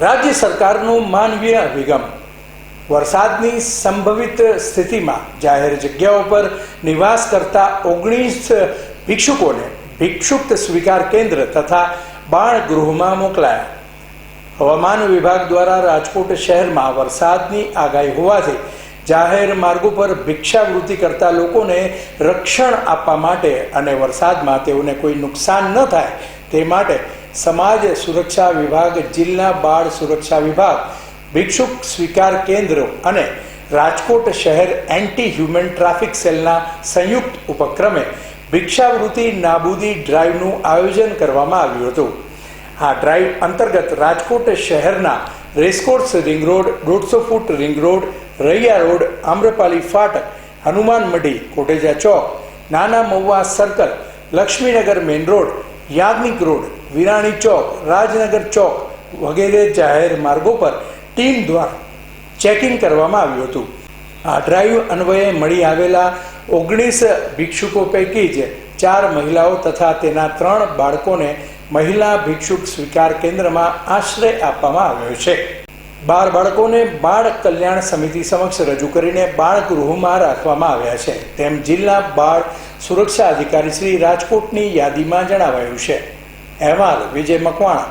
રાજ્ય સરકારનું માનવીય અભિગમ. વરસાદની સંભવિત સ્થિતિમાં જાહેર જગ્યાઓ પર નિવાસ કરતા ઓગણીસ ભિક્ષુકોને ભિક્ષુક સ્વીકાર કેન્દ્ર તથા બાળ ગૃહમાં મોકલાયા. હવામાન વિભાગ દ્વારા રાજકોટ શહેરમાં વરસાદની આગાહી હોવાથી જાહેર માર્ગો પર ભિક્ષાવૃત્તિ કરતા લોકોને રક્ષણ આપવા માટે અને વરસાદમાં તેઓને કોઈ નુકસાન ન થાય તે માટે સમાજ સુરક્ષા વિભાગ, જિલ્લા બાળ સુરક્ષા વિભાગ, ભિક્ષુક સ્વીકાર કેન્દ્રો અને રાજકોટ શહેર એન્ટી હ્યુમન ટ્રાફિક સેલના સંયુક્ત ઉપક્રમે ભિક્ષાવૃત્તિ નાબૂદી ડ્રાઈવનું આયોજન કરવામાં આવ્યું હતું. આ ડ્રાઈવ અંતર્ગત રાજકોટ શહેરના રેસકોર્સ રિંગ રોડ, દોઢસો foot ring road, Raiya road, Amrapali Phatak Hanuman Madhi Kotecha Chowk, Nana Mahuva circle, Laxminagar main road, Yagnik road Virani Chowk, Rajnagar Chowk વગેરે જાહેર માર્ગો પર ટીમ દ્વારા ચેકિંગ કરવામાં આવ્યું હતું. આ ડ્રાઈવ અન્વયે મળી આવેલા ઓગણીસ ભિક્ષુકો પૈકી જ ચાર મહિલાઓ તથા તેના ત્રણ બાળકોને મહિલા ભિક્ષુક સ્વીકાર કેન્દ્રમાં આશ્રય આપવામાં આવ્યો છે. બાર બાળકોને બાળ કલ્યાણ સમિતિ સમક્ષ રજૂ કરીને બાળ ગૃહમાં રાખવામાં આવ્યા છે. તેમ જિલ્લા બાળ સુરક્ષા અધિકારી શ્રી રાજકોટની યાદીમાં જણાવાયું છે. અહેવાલ વિજય મકવાણા.